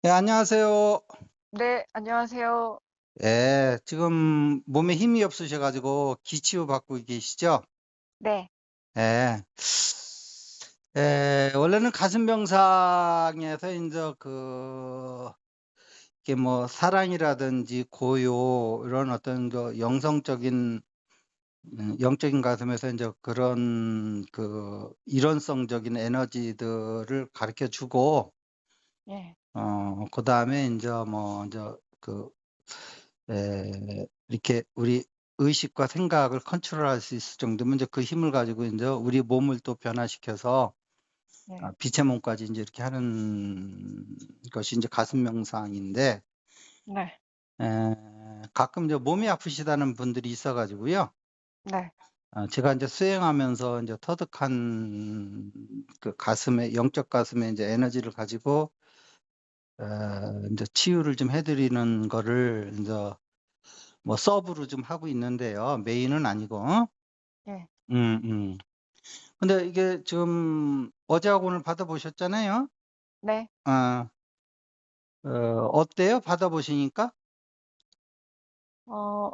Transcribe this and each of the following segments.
네, 안녕하세요. 네, 안녕하세요. 예, 지금 몸에 힘이 없으셔가지고 기치유 받고 계시죠? 네, 예. 예, 원래는 가슴 병상에서 이제 그, 이게 뭐 사랑이라든지 고요, 이런 어떤 그 영성적인, 음, 영적인 가슴에서 이제 그런 그 이론성적인 에너지들을 가르쳐 주고, 예, 어, 그 다음에 이제 뭐, 이제 그, 에, 이렇게 우리 의식과 생각을 컨트롤할 수 있을 정도면 이제 그 힘을 가지고 이제 우리 몸을 또 변화시켜서 예, 아, 빛의 몸까지 이제 이렇게 하는 것이 이제 가슴 명상인데, 네, 에, 가끔 이제 몸이 아프시다는 분들이 있어가지고요. 네, 아, 제가 이제 수행하면서 이제 터득한 그 가슴에, 영적 가슴에 이제 에너지를 가지고 에, 이제 치유를 좀 해드리는 거를 이제 뭐 서브로 좀 하고 있는데요. 메인은 아니고. 예, 음, 음. 근데 이게 지금 어제하고 오늘 받아보셨잖아요. 네. 어, 어, 어때요? 받아보시니까? 어,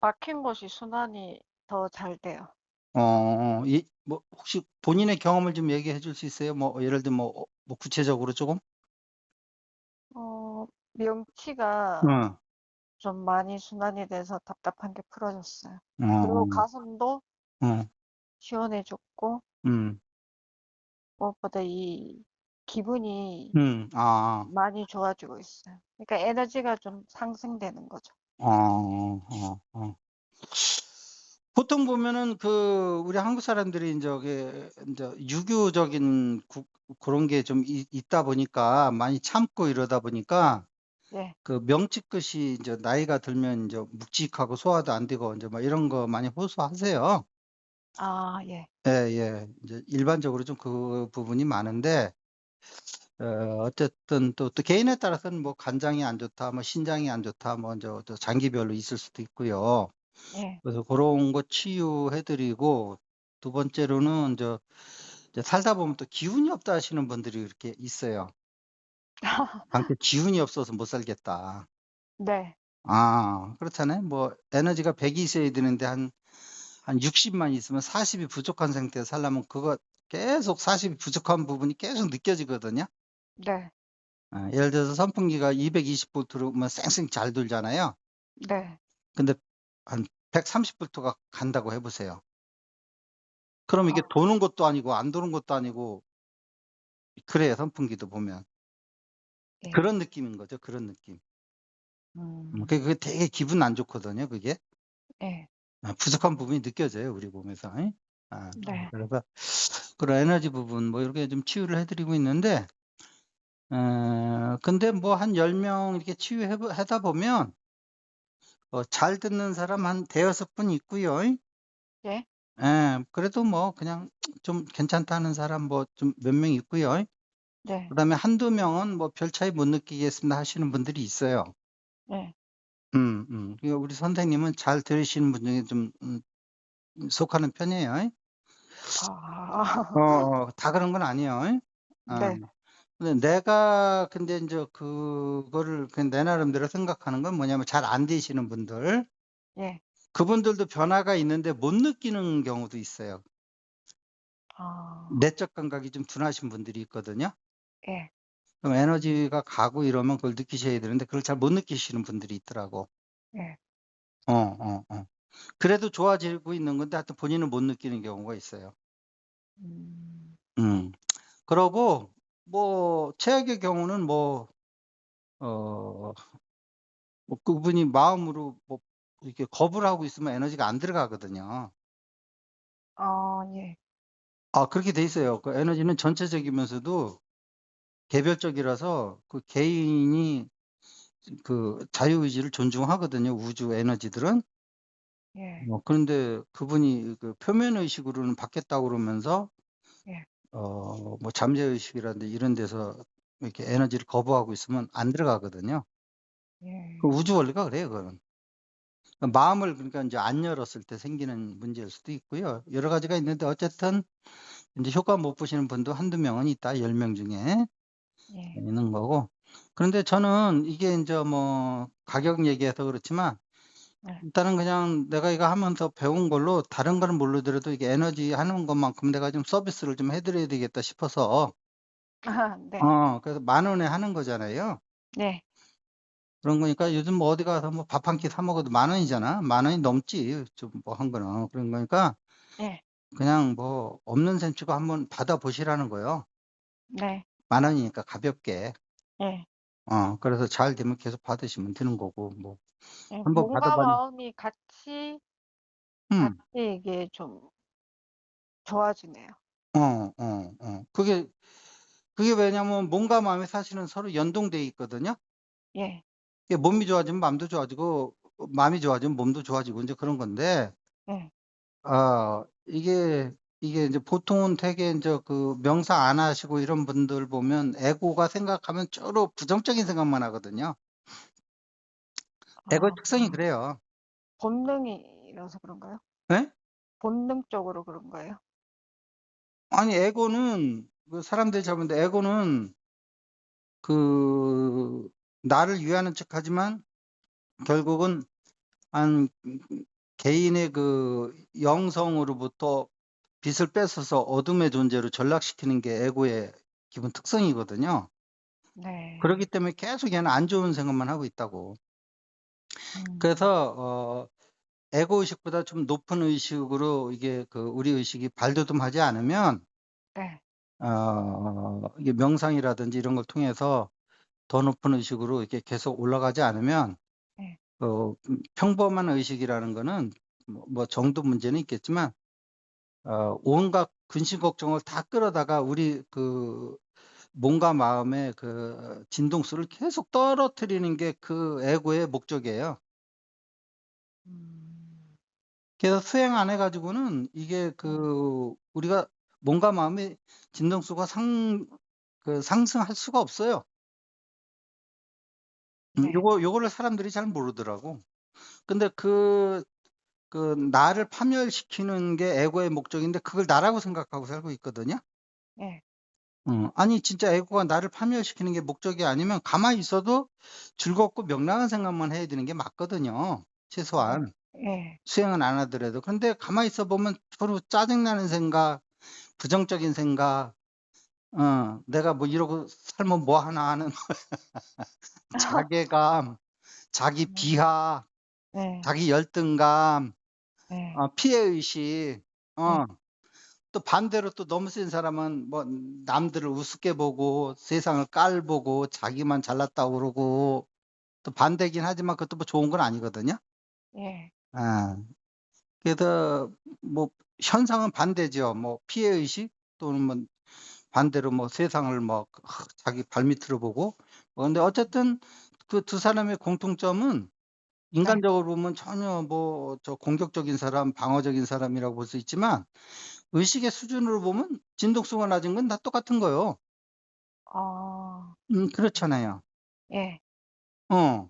막힌 것이 순환이 더 잘 돼요. 어, 이, 뭐, 혹시 본인의 경험을 좀 얘기해 줄 수 있어요? 뭐, 예를 들면 뭐, 어, 뭐 구체적으로 조금? 어, 명치가 응. 좀 많이 순환이 돼서 답답한 게 풀어졌어요. 어, 그리고 가슴도 어, 시원해졌고, 음, 무엇보다 이 기분이 음, 아, 많이 좋아지고 있어요. 그러니까 에너지가 좀 상승되는 거죠. 어, 어, 어. 보통 보면은 그 우리 한국 사람들이 이제 이제 유교적인 구, 그런 게 좀 있다 보니까 많이 참고 이러다 보니까 예, 그 명치끝이 이제 나이가 들면 이제 묵직하고 소화도 안 되고 이제 막 이런 거 많이 호소하세요. 아, 예, 예, 예. 이제 일반적으로 좀 그 부분이 많은데 어, 어쨌든 또, 또 개인에 따라서는 뭐 간장이 안 좋다, 뭐 신장이 안 좋다, 뭐 이제 또 장기별로 있을 수도 있고요. 예. 그래서 그런 거 치유해드리고 두 번째로는 이제, 이제 살다 보면 또 기운이 없다 하시는 분들이 이렇게 있어요. 방금 기운이 없어서 못 살겠다. 네, 아, 그렇잖아요. 뭐 에너지가 100이 있어야 되는데 한, 한 60만 있으면 40이 부족한 상태에서 살려면 그거 계속 40이 부족한 부분이 계속 느껴지거든요. 네, 아, 예를 들어서 선풍기가 220볼트로면 쌩쌩 잘 돌잖아요. 네. 근데 한 130볼트가 간다고 해보세요. 그럼 이게 아, 도는 것도 아니고 안 도는 것도 아니고 그래요 선풍기도 보면 예. 그런 느낌인 거죠 그런 느낌 음, 음, 그게 그게 되게 기분 안 좋거든요 그게 예, 아, 부족한 부분이 느껴져요 우리 몸에서 잉? 아, 네, 그래서 그런 에너지 부분 뭐 이렇게 좀 치유를 해드리고 있는데 어, 근데 뭐한 10명 이렇게 치유해 하다 보면 어, 잘 듣는 사람 한 대여섯 분 있고요 잉? 예, 예, 그래도 뭐 그냥 좀 괜찮다는 사람 뭐 좀 몇 명 있고요 잉? 네, 그다음에 한두 명은 뭐 별 차이 못 느끼겠습니다 하시는 분들이 있어요. 예. 음, 음. 그러니까 우리 선생님은 잘 들으시는 분 중에 좀 음, 속하는 편이에요. 아, 어, 어, 다 그런 건 아니에요. 어. 네, 근데 내가 근데 이제 그거를 그냥 내 나름대로 생각하는 건 뭐냐면 잘 안 되시는 분들, 예, 그분들도 변화가 있는데 못 느끼는 경우도 있어요. 아, 내적 감각이 좀 둔하신 분들이 있거든요. 예, 그럼 에너지가 가고 이러면 그걸 느끼셔야 되는데 그걸 잘 못 느끼시는 분들이 있더라고. 예, 어, 어, 어. 그래도 좋아지고 있는 건데 하여튼 본인은 못 느끼는 경우가 있어요. 음, 음. 그러고 뭐 최악의 경우는 뭐 어, 뭐 그분이 마음으로 뭐 이렇게 겁을 하고 있으면 에너지가 안 들어가거든요. 아, 예, 아, 그렇게 돼 있어요. 그 에너지는 전체적이면서도 개별적이라서 그 개인이 그 자유 의지를 존중하거든요. 우주 에너지들은. 예, 뭐 그런데 그분이 그 표면 의식으로는 받겠다고 그러면서 예, 어, 뭐 잠재 의식이라든지 이런 데서 이렇게 에너지를 거부하고 있으면 안 들어가거든요. 예, 그 우주 원리가 그래요, 그거는. 그러니까 마음을 그러니까 이제 안 열었을 때 생기는 문제일 수도 있고요. 여러 가지가 있는데 어쨌든 이제 효과 못 보시는 분도 한두 명은 있다. 열 명 중에 예, 있는 거고. 그런데 저는 이게 인제 뭐 가격 얘기해서 그렇지만 네. 일단은 그냥 내가 이거 하면서 배운 걸로 다른 거는 모르더라도 이게 에너지 하는 것만큼 내가 좀 서비스를 좀 해 드려야 되겠다 싶어서 아 네. 어 그래서 만 원에 하는 거잖아요. 네. 그런 거니까 요즘 뭐 어디 가서 뭐 밥 한 끼 사 먹어도 만 원이잖아. 만 원이 넘지 좀 뭐 한 거는. 그런 거니까 네. 그냥 뭐 없는 셈 치고 한번 받아 보시라는 거예요. 네. 만 원이니까 가볍게. 예. 어 그래서 잘 되면 계속 받으시면 되는 거고 뭐 예. 한번 몸과 받아봤 마음이 같이 음. 같이 이게 좀 좋아지네요. 어 어 어. 그게 그게 왜냐면 몸과 마음이 사실은 서로 연동돼 있거든요. 예. 이게 몸이 좋아지면 마음도 좋아지고 어 마음이 좋아지면 몸도 좋아지고 인제 그런 건데 예. 아 이게 이게 인제 보통은 되게 인제 그 명상 안 하시고 이런 분들 보면 에고가 생각하면 주로 부정적인 생각만 하거든요. 에고의 아. 특성이 그래요. 본능이라서 그런가요? 예? 본능적으로 그런 거예요? 아니 에고는 그 사람들이 잘못 에고는 그 나를 위하는 척하지만 결국은 한음 개인의 그 영성으로부터 빛을 뺏어서 어둠의 존재로 전락시키는 게 에고의 기본 특성이거든요. 네. 그러기 때문에 계속 얘는 안 좋은 생각만 하고 있다고. 음. 그래서 어 에고 의식보다 좀 높은 의식으로 이게 그 우리 의식이 발돋움하지 않으면 네. 어 이게 명상이라든지 이런 걸 통해서 더 높은 의식으로 이렇게 계속 올라가지 않으면 네. 어음 평범한 의식이라는 거는 뭐 뭐 정도 문제는 있겠지만 어 온갖 근심 걱정을 다 끌어다가 우리 그 몸과 마음의 그 진동수를 계속 떨어뜨리는 게 그 에고의 목적이에요. 음. 그래서 수행 안 해 가지고는 이게 네. 그 우리가 몸과 마음의 진동수가 상 그 상승할 수가 없어요. 음 네. 요거 요거를 사람들이 잘 모르더라고. 근데 그 그 나를 파멸시키는 게 에고의 목적인데 그걸 나라고 생각하고 살고 있거든요. 예. 어 아니 진짜 에고가 나를 파멸시키는 게 목적이 아니면 가만히 있어도 즐겁고 명랑한 생각만 해야 되는 게 맞거든요, 최소한. 예. 수행은 안 하더라도. 근데 가만히 있어 보면 서로 짜증나는 생각, 부정적인 생각, 어 '내가 뭐 이러고 살면 뭐 하나.' 하는 자괴감, 자기 음. 비하, 네. 자기 열등감, 네. 어 피해 의식 어 네. 또 반대로 또 너무 센 사람은 뭐 남들을 우습게 보고 세상을 깔보고 자기만 잘났다고 그러고 또 반대긴 하지만 그것도 뭐 좋은 건 아니거든요. 예. 아. 그래서 뭐 현상은 반대죠. 뭐 피해 의식 또는 뭐 반대로 뭐 세상을 막 자기 발밑으로 보고 뭐 근데 어쨌든 그 두 사람의 공통점은 네. 인간적으로 보면 전혀 뭐 저 공격적인 사람, 방어적인 사람이라고 볼 수 있지만 의식의 수준으로 보면 진동수가 낮은 건 다 똑같은 거예요. 아. 음 그렇잖아요. 예. 어.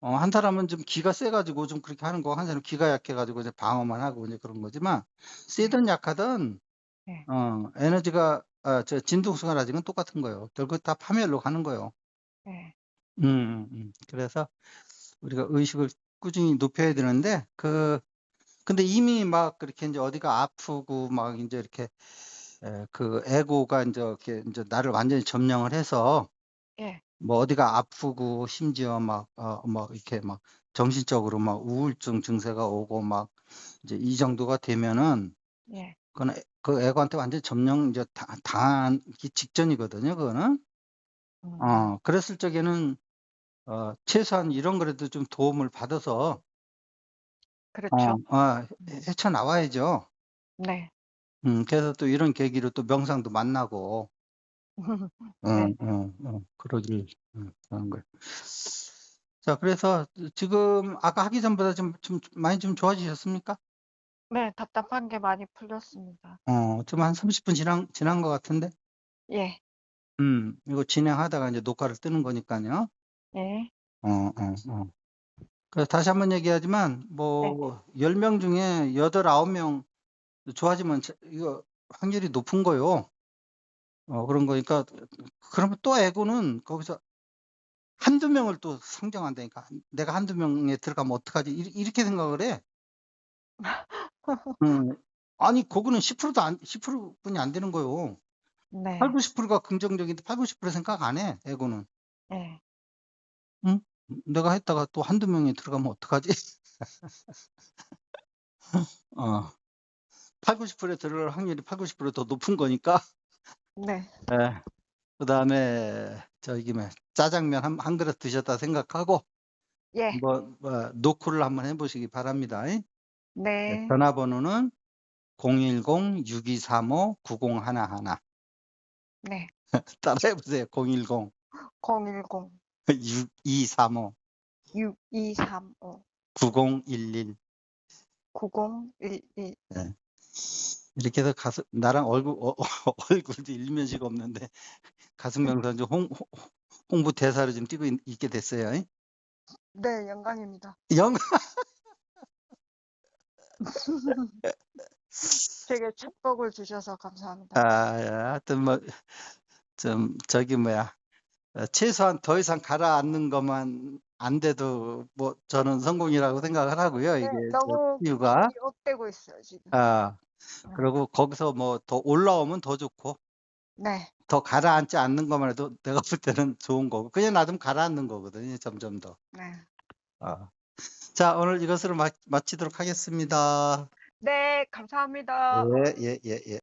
어 한 사람은 좀 기가 세 가지고 좀 그렇게 하는 거고 한 사람은 기가 약해 가지고 이제 방어만 하고 이제 그런 거지만 네. 세든 약하든 네. 어 에너지가 아 저 진동수가 낮은 건 똑같은 거예요. 결국 다 파멸로 가는 거예요. 예. 음 음 음. 그래서 우리가 의식을 꾸준히 높여야 되는데 그 근데 이미 막 그렇게 인제 어디가 아프고 막 인제 이렇게 에그 에고가 인제 이렇게 인제 나를 완전히 점령을 해서 예. 뭐 어디가 아프고 심지어 막어뭐 이렇게 막 정신적으로 막 우울증 증세가 오고 막 이제 이 정도가 되면은 예. 에그 에고한테 완전히 점령 이제 당 당하기 직전이거든요, 그거는. 음. 어 그랬을 적에는 어 최소한 이런 거라도 좀 도움을 받아서 그렇죠. 어어헤 음. 헤쳐나와야죠. 네. 음 그래서 또 이런 계기로 또 명상도 만나고 어 네. 어어 그러길 음 하는 거예요. 자 그래서 지금 아까 하기 전보다 좀 좀 많이 좀 좋아지셨습니까? 네. 답답한 게 많이 풀렸습니다. 어 좀 한 30분 지난 지난 것 같은데? 예. 음 이거 진행하다가 인제 녹화를 뜨는 거니깐요. 예. 어어 어. 다시 한번 얘기하지만 네. 뭐10명 중에 8, 9명 좋아지면 저 이거 확률이 높은 거요. 어 그런 거니까 그러면 또 에고는 거기서 한두 명을 또 상정한다니까. 내가 한두 명에 들어가면 어떡하지? 이- 이렇게 생각을 해. 음, 아니, 그거는 10%도 안, 10%뿐이 안 되는 거요. 네. 8, 90%가 긍정적인데 8, 90% 생각 안 해, 에고는. 네. 내가 했다가 또 한두 명이 들어가면 어떡하지? 어. 8, 90%에 들어갈 확률이 8, 90%더 높은 거니까. 네. 예. 그다음에 저기 뭐 짜장면 한, 한 그릇 드셨다 생각하고 예. 뭐, 뭐 노크를 한번 해보시기 바랍니다. 네, 네. 전화번호는 010-6235-9011 네. 따라해보세요. 010 010 6235 6235 9011 9011 이렇게 해서 가수 나랑 얼굴 어, 어, 얼굴도 일면식 없는데 가슴명사 좀 홍, 홍- 홍보 대사를 좀 띄고 있, 있게 됐어요. 잉? 네, 영광입니다. 영 되게 축복을 주셔서 감사합니다. 아, 하여튼 뭐 좀 저기 뭐야 어, 최소한 더 이상 가라앉는 것만 안 돼도 뭐 저는 성공이라고 생각을 하고요. 네, 이게 너무 이유가 기분이 업되고 있어요, 지금. 아 음. 그리고 거기서 뭐 더 올라오면 더 좋고 네. 더 가라앉지 않는 것만 해도 내가 볼 때는 좋은 거고 그냥 놔두면 가라앉는 거거든요. 점점 더. 네. 아. 자 오늘 이것으로 마, 마치도록 하겠습니다. 네, 감사합니다. 예, 예, 예, 예.